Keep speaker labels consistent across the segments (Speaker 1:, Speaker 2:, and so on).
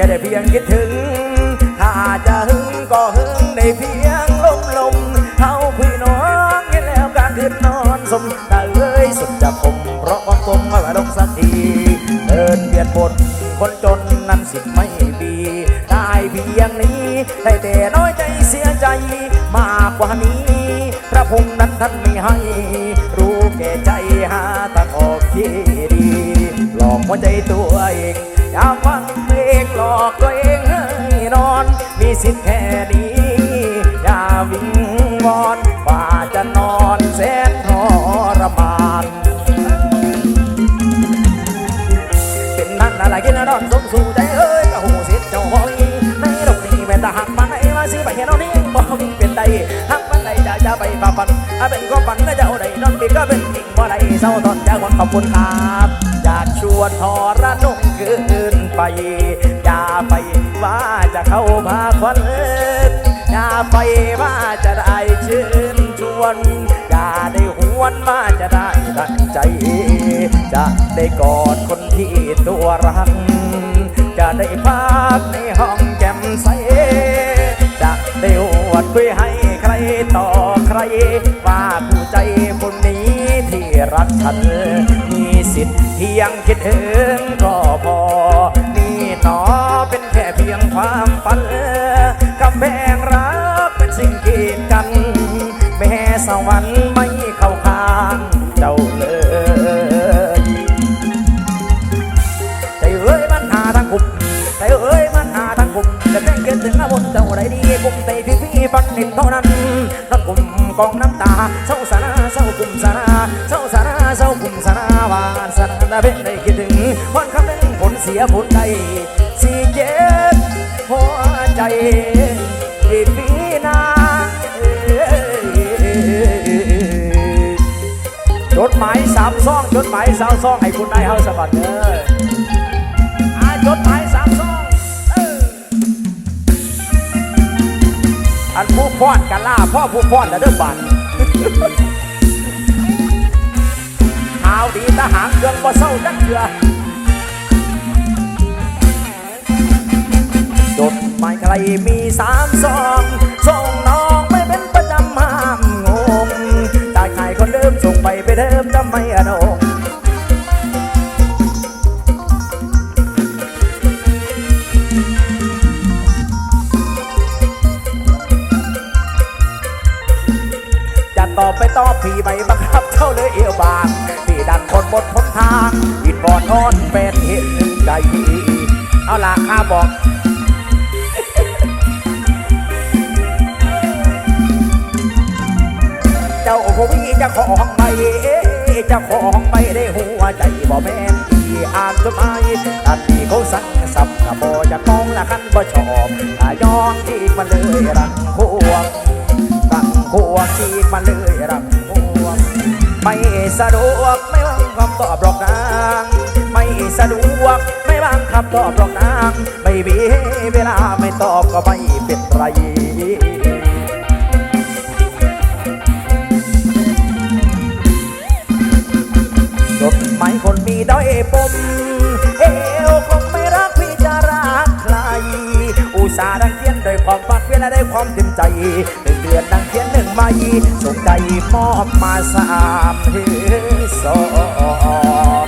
Speaker 1: ค่ได้เพียงคิดถึง ถ้าจะหึงก็หึงได้เพียงลมลมเท่าพี่น้องเห็นแล้วการคืนนอนสมตาเอ้ยสุดจะคมเพราะความคมมาลงสักทีเดินเบียดบนคนจนนั้นสิไม่มีได้เพียงนี้ได้แต่น้อยใจเสียใจมากกว่านี้ พระพงษ์นั้นท่านไม่ให้ รู้แก่ใจหาทางออกที่ดีหลอกหัวใจตัวเองอย่าฟัง หลอกตัวเองให้นอน มีสิทธิ์แค่นี้ อย่าวิงวอนว่าจะนอนแสนทรมาน เป็นนั่นอะไรกินนอนสมสู่ใจเอ้ยกะหูสิทธิ์เจ้าบ่อีในโลกนี้แม้แต่หักมันให้มาสิไปเห็นเอานี้บ่มีเป็นใดหักมันใดจะจะไปฝ่าฟันถ้าเป็นก็ฝันก็จะเอาใดนอนปีก็เป็นจริงบ่ได้เศร้าตอนจากวันขอบคุณครับอยากชวนทอระนงเกินไป อย่าไปว่าจะเข้าพาควันเอินอย่าไปว่าจะได้ชื่นชวนอย่าได้หวนว่าจะได้ดังใจ จะได้กอดคนที่ตัวรัก จะได้พักในห้องแจ่มใส จะได้อวดคุยให้ใครต่อใคร ว่าผู้ใจคนนี้ที่รักฉัน มีสิทธิ์เพียงคิดถึงก็พอนี่หนอ ฝันกำแพงรักเป็นสิ่งกีดกัน แม้สวรรค์ไม่เข้าข้างเจ้าเลยใจเอ้ยมันหาทางคุมใจเอ้ยมันหาทางคุมจะแจ้งเกินถึงอาบนเจ้าใดดีกุมเตพี่พี่ฟันนิดเท่านั้นนักกุมกองน้ำตาเศร้าสาราเศร้ากุมสาราเศร้าสาราเศร้ากุมสาราวานสาราเป็นได้คิดถึงวันคำนึงผลเสียผลใด ใจพี่พี่นาจดหมายสามซองจดหมายสามซองให้คุณนายเฮาสบัดเด้อจดหมายสามซองอันผู้พอดกันล่าพ่อผู้พอดแล้วเด้อบันข่าวดีทหารเครื่องบ่เศร้าจักเถื่อ จดหมายใครมีสามซองส่งน้องไม่เป็นประจำห้ามงงได้ใครคนเดิมส่งไปไปเดิมจำไม่อนงจะตอบไปตอบพี่ไม่บังคับเข้าเลยเอวบางพี่ดันคนบนพ้นทางอินบอนอนเป็นเห็นใจเอาล่ะข้าบอก จ้าผู้วิ่งจะของไปเจ้าของไปได้หัวใจบ่แม่นที่อ่านจดหมายตัดที่เขาสั่งสับกับบ่จะมองละกันบ่ชอบถ้ายองที่มันเลยรังพวรังพวที่มันเลยรังพวไม่สะดวกไม่ว่างคำตอบหรอกนางไม่สะดวกไม่ว่างคำตอบหรอกนางไม่มีเวลาไม่ตอบก็ไม่เป็นไร หมคนมีด้อยปม เอวคงไม่รักพี่จะรักใคร อุตส่าห์ดังเขียนด้วยความฝันเวลาได้ความเต็มใจหนึ่งเดือนดังเขียนหนึ่งใบส่งใจมอบมาสามเฮือสอง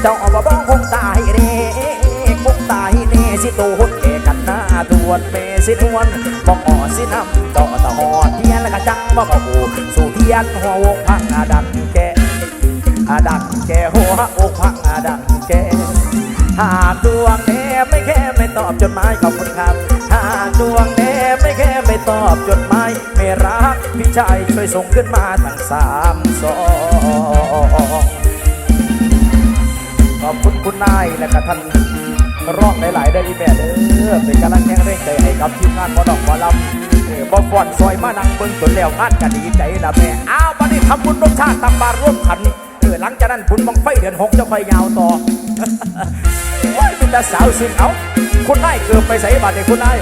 Speaker 1: เจ้าอามาบ้องคงตายเด้คงตายเน่สิโตหุ่น เกกัวนเมสิทวนบอกอ่อสินำต่อตะหอดเทียนแล้วก็จังบ่กอูสู่เทียนหัววงพังอาดังแกอาดังแกหัวอกพังอาดังแกหากดวงแนบไม่แค่ไม่ตอบจดหมายขอบคุณครับหากดวงแนบไม่แค่ไม่ตอบจดหมายไม่รักพี่ชายช่วยส่งขึ้นมาทั้งสามสองขอบคุณคุณนายและก็ท่าน ร้องหลายๆได้อีแม่เด้อเป็นกำลังแข่งเร่งใจให้กับทีมงานหมอดอกหมอลำเออบ่ฟอนซอยมานั่งเบิ่งจนแล้วงานก็ดีใจละแม่อ้าวบัดนี้ทำบุญร่วมชาติตักบาตรร่วมขันเออหลังจากนั้นบุญบังไฟเดือนหกจะค่อยยาวต่อโอ้ยเป็นตาสาวสิงเอาคุณนายเกือบไปใส่บาทเลยคุณนาย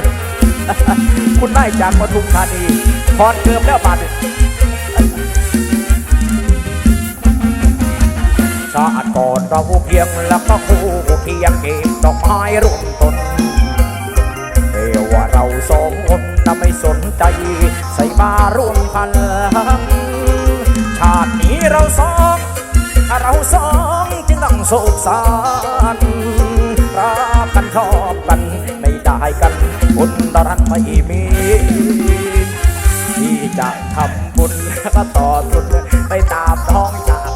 Speaker 1: คุณนายจากปทุมธานีพรเกือบแล้วบาตร ชาติก่อนเราเพียงแล้วก็คู่เคียงเก็บดอกไม้ร่วมต้นเอว่าเราสองคนน่ะไม่สนใจใส่มาร่วมพัน ชาตินี้เราสองเราสองจึงต้องสุขสันต์รักกันชอบกันไม่ได้กันบุญรันไม่มีที่จะทำบุญก็ต่อทุนไปตามท้องชาติ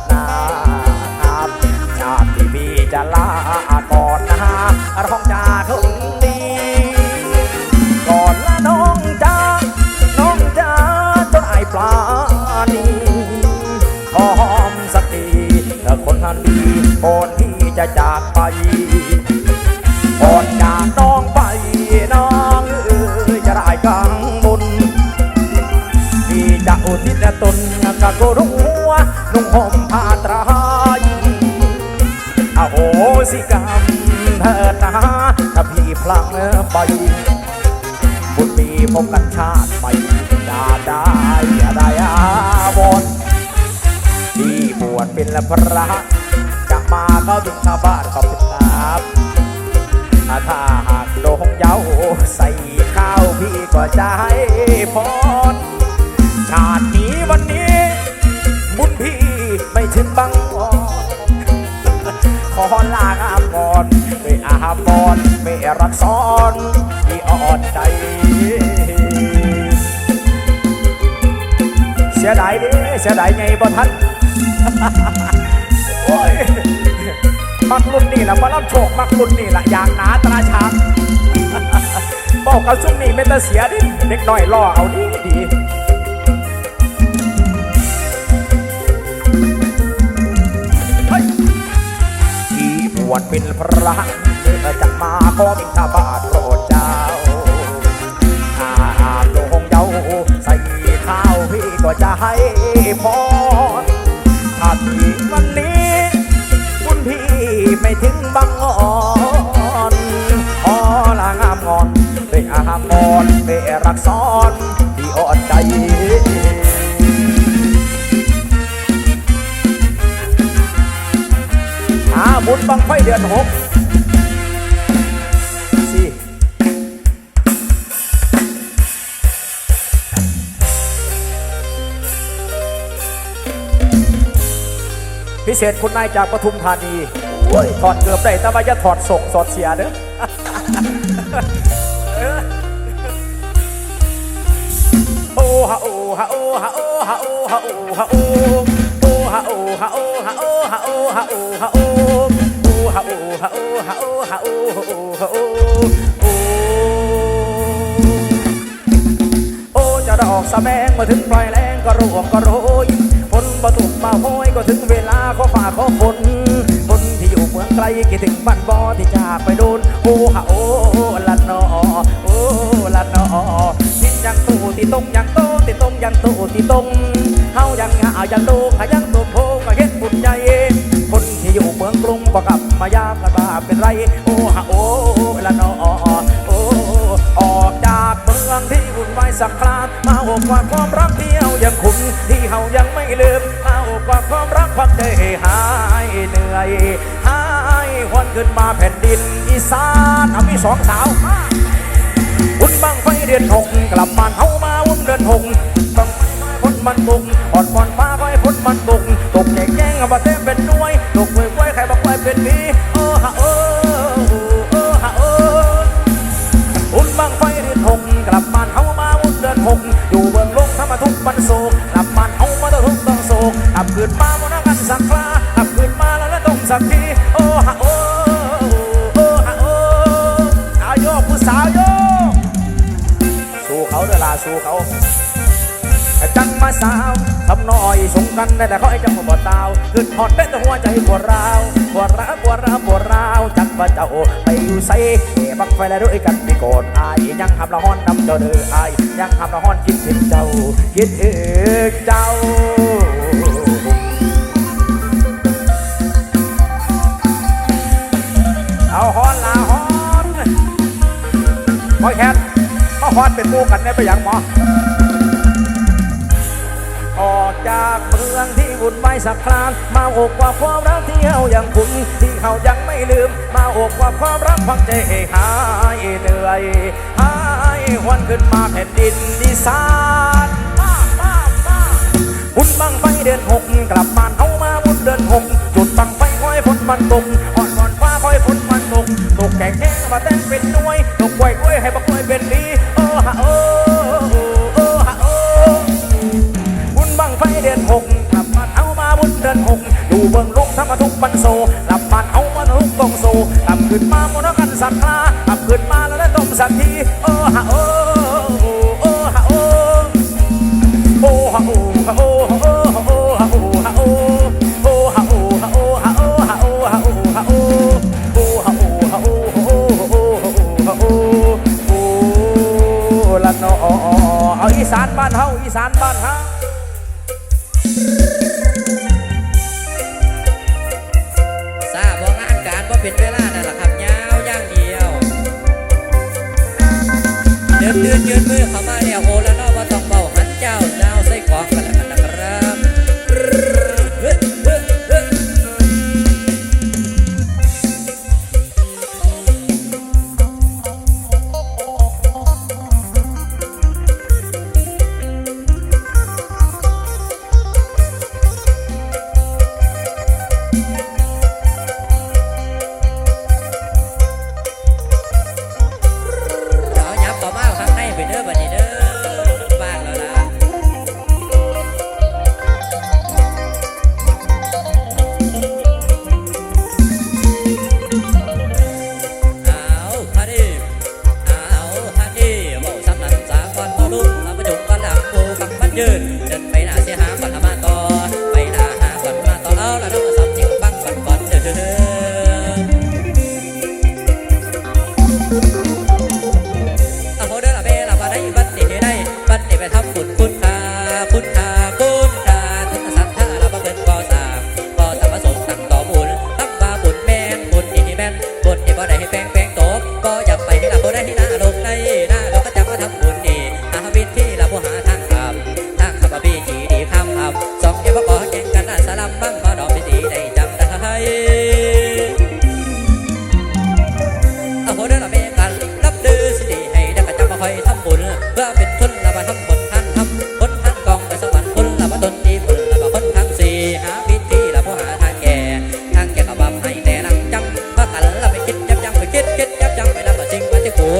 Speaker 1: จะจากไป ก่อนจากน้องไปน้องเอ้ยจะได้กังบุญพี่จะอุทิศตนกับก็รู้ว่านุ่งห่มผ้าตรายอโหสิกรรมเถิดนะถ้าพี่พลังไปบุญมีพบกันชาติไปอย่าได้อย่าได้อาวรณ์ที่บวชเป็นพระ เข้าถึงชาวบ้านขอบคุณครับถ้าหากโดงเย้าใส่ข้าวพี่ก็จะให้พรชาตินี้วันนี้บุญพี่ไม่ถึงบังอ่อนขอลางามก่อนไม่อาบอนไม่รักซ้อนที่อ่อนใจเสียดายดิเสียดายไงบ่ทันโอ้ย มักรุ่นนี่แหละมารับโชคมักรุ่นนี่แหละอย่างหนาตราชางบอกเอาซุ่มนี่ไม่ตะเสียดิเด็กน้อยล่อเอาดีดีที่บวชเป็นพระเมื่อจะมาขอบิณฑบาตโปรดเจ้าถ้าหากโยงเยาใส่ข้าวพี่ก็จะให้พรถ้าที่วันนี้บุญพี่ ไม่ถึงบังอ่อนขอลางามงอนด้วยอามอนด้รักซ้อนที่อ่อนใจหาบุญบังไฟเดือนหกสิพิเศษคุณนายจากปทุมธานี ยถอดเกือบได้แต่ว่าจะถอดส่งสอดเสียเด้อโอ้ฮะโอ้ฮะโอ้ฮะโอ้ฮะโอ้ฮะโอ้ฮะโอ้โอ้ฮะโอ้ฮะโอ้ฮะโอ้ฮะโอ้ฮะโอ้ฮะโอ้โอ้ฮะโอ้ฮะโอ้ฮะโอ้ฮะโอ้ฮะโอ้โอ้โอ้จะดอกสะแมงมาถึงปลายแรงก็ร่วงก็โรยฝนมาตกมาโหยก็ถึงเวลาขอฝากขอฝนคนที่อยู่เมืองไกลคิดถึงบ้านบอที่จากไปโดนโอ้ฮะโอ้ละนอโอ้ละนอทิ้งยังตู้ตีตรงยังโตตีตรงยังตู้ตีตรงเฮายังหายังดูหายังตัวโพก็เห็นบุญใหญ่คนที่อยู่เมืองกรุงก็กลับมายามกันว่าเป็นไรโอ้ฮะโอ้ละนอโอ้ออกจากเมืองที่วุ่นวายสักครามมาโอบกอดความรักเที่เฮายังคุ้นที่เฮายังไม่ลืมมาโอบกอดความรักพักใจให้หายเหนื่อย ขึ้นมาแผ่นดินอีสานเอามีสองสาวบุญบังไฟเดือนหกกลับบ้านเฮามาวุ่นเดือนหกบังไฟน้อยพ้นมันบุกอ่อนฟอนฟ้าไฟพ้นมันบุกตกแยงแย่งอามาเต้ เวลาสู้เขาจังมาสาวทำน้อยสงกันได้แต่เขาไอ้จังบ่ตาวขึ้นหอดเป็นแต่หัวใจปวดร้าวปวดร้าวปวดร้าวปวดร้าวจักว่าเจ้าไปอยู่ใส่บักไฟแล้วด้วยกันมีโกรธอายยังทำละห้อนนำเจ้าเด้ออายยังทำละห้อนคิดถึงเจ้า คิดถึงเจ้าเอาฮอนลาฮอนคอยแคน พรเป็นตู้กันได้ไปอย่างหมอ ออกจากเมืองที่
Speaker 2: วุ่นวายสักครานมาอกว่าความรักที่เฮายังคุ้นที่เขายังไม่ลืม มาอกว่าความรักพังใจให้หายเหนื่อยหายวันขึ้นมาแผ่นดินดีสานบุญบังไฟเดือนหกกลับบ้านเอามาบุญเดือนหกจุดบังไฟห้อยฝนมันตก good mama. Em điên.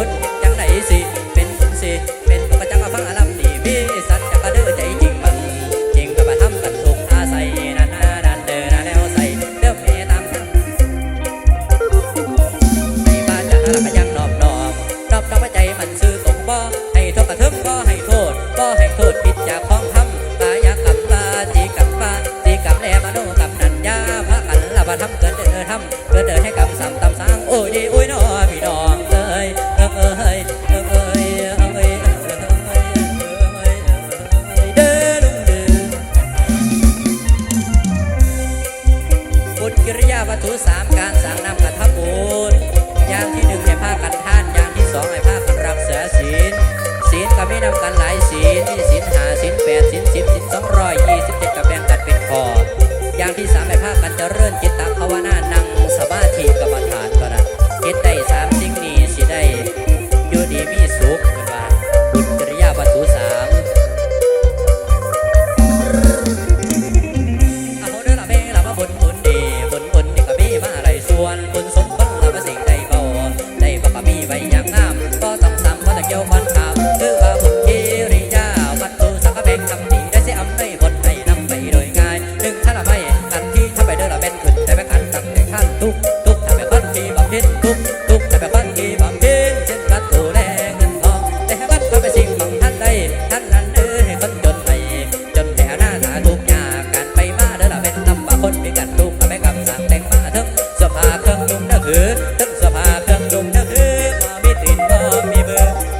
Speaker 2: น never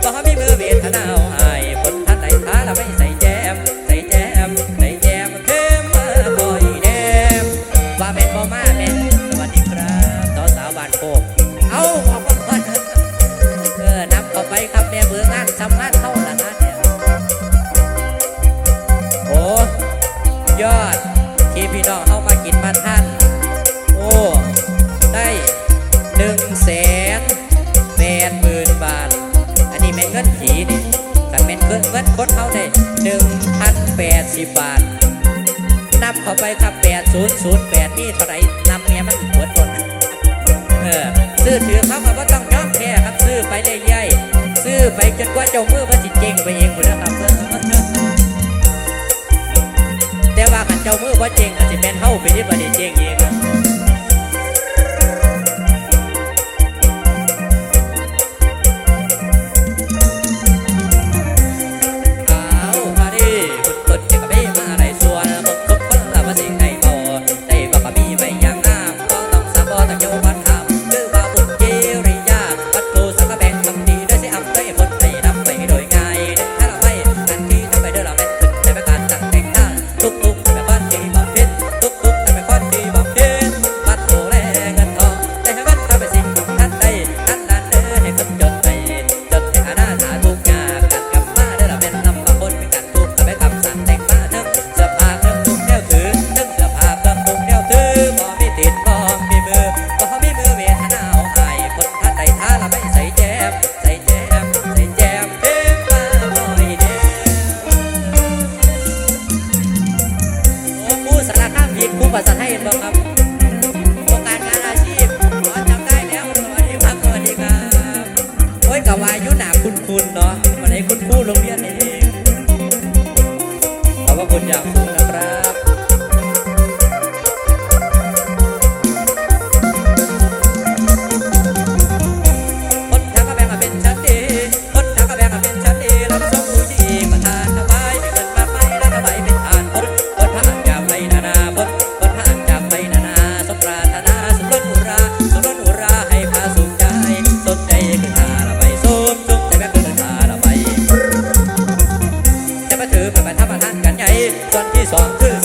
Speaker 2: ไปครับแป
Speaker 3: ดศูนย์ศูนย์แปดนี่เท่าไรนำเมียมันปวดปวดเออซื้อถือเขาะว่าต้องย้อมแค่
Speaker 2: ครับซื้อไปเรื่อยๆซื้อไปจนกว่าเจ้ามือมันจิเจงไปเองคุณนวครับเพื่อนแต่ว่าขันเจ้ามือว่าเจงอาจจะเป็นเท่าไปที่ประเดี๋ยวเจงเอง ตนที่สองคือ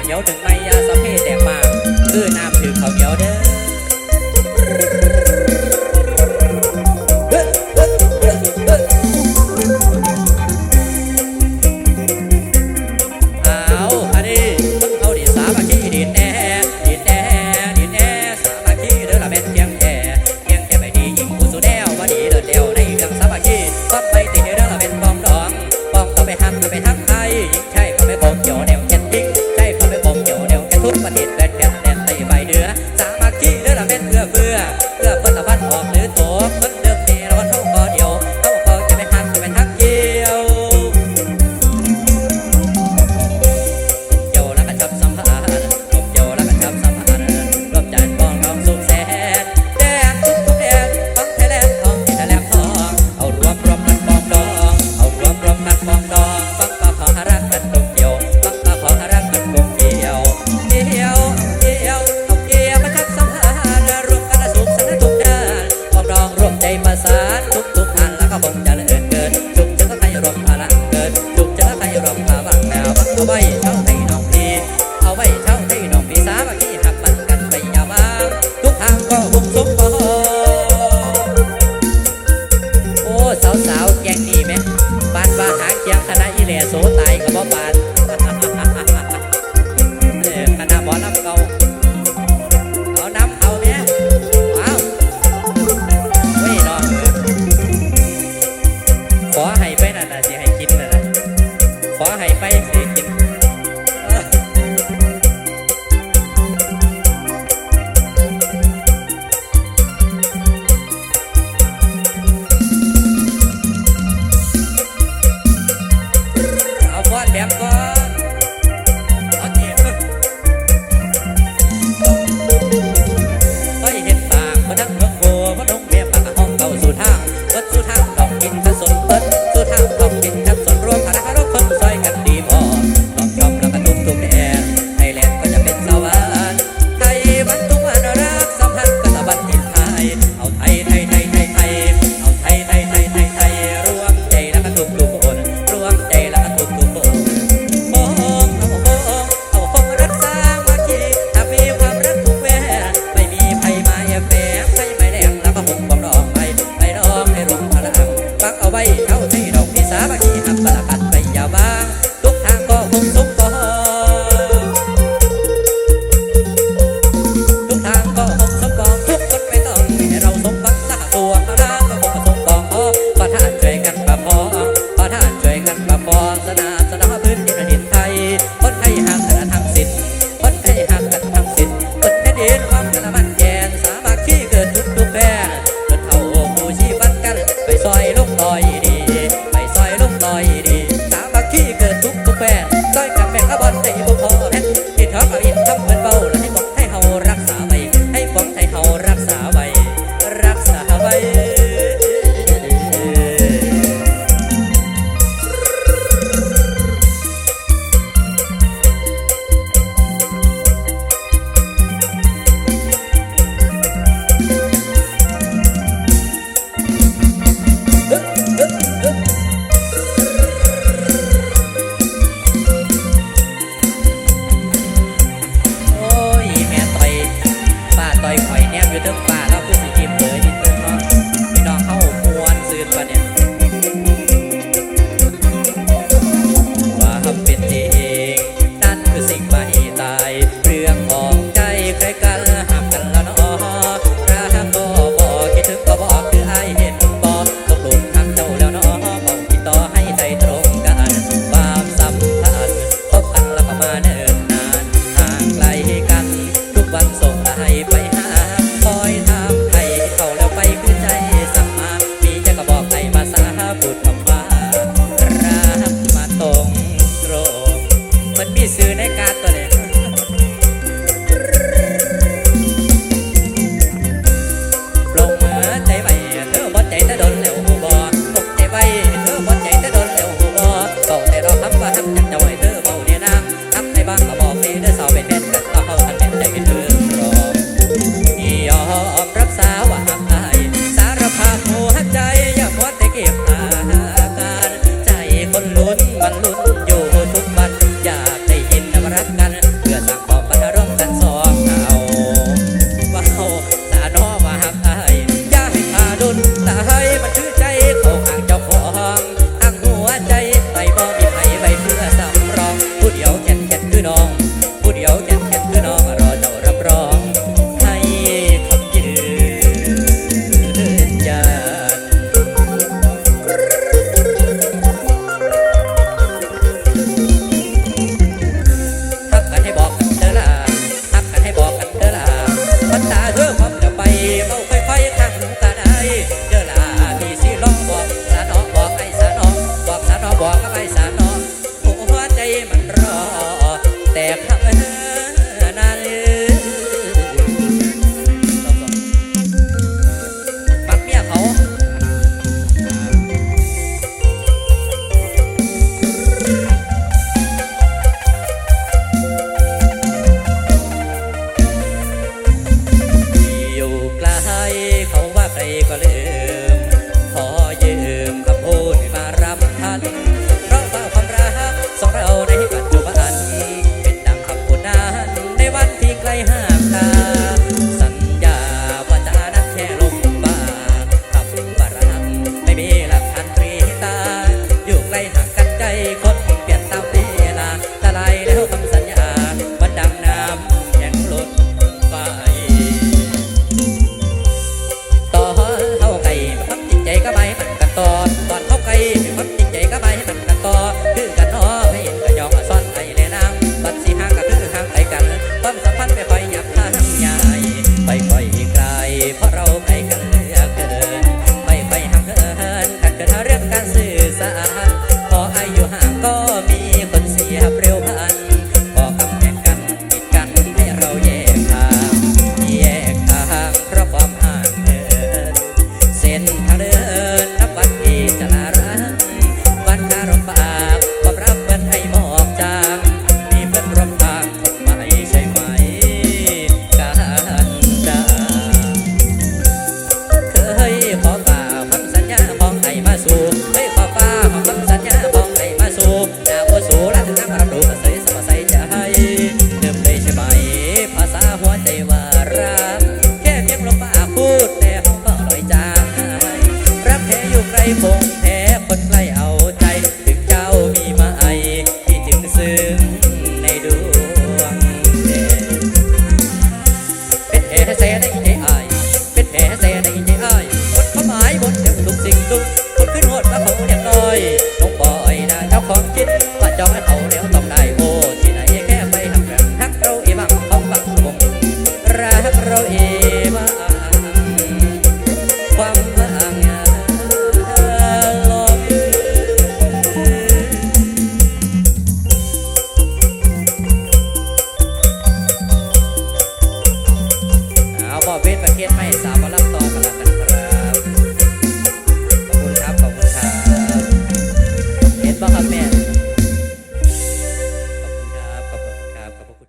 Speaker 2: ขาเหนียวถึงไม่ยาสะเพแต่มากคือน้ำถือเขาเหนียวเด้อ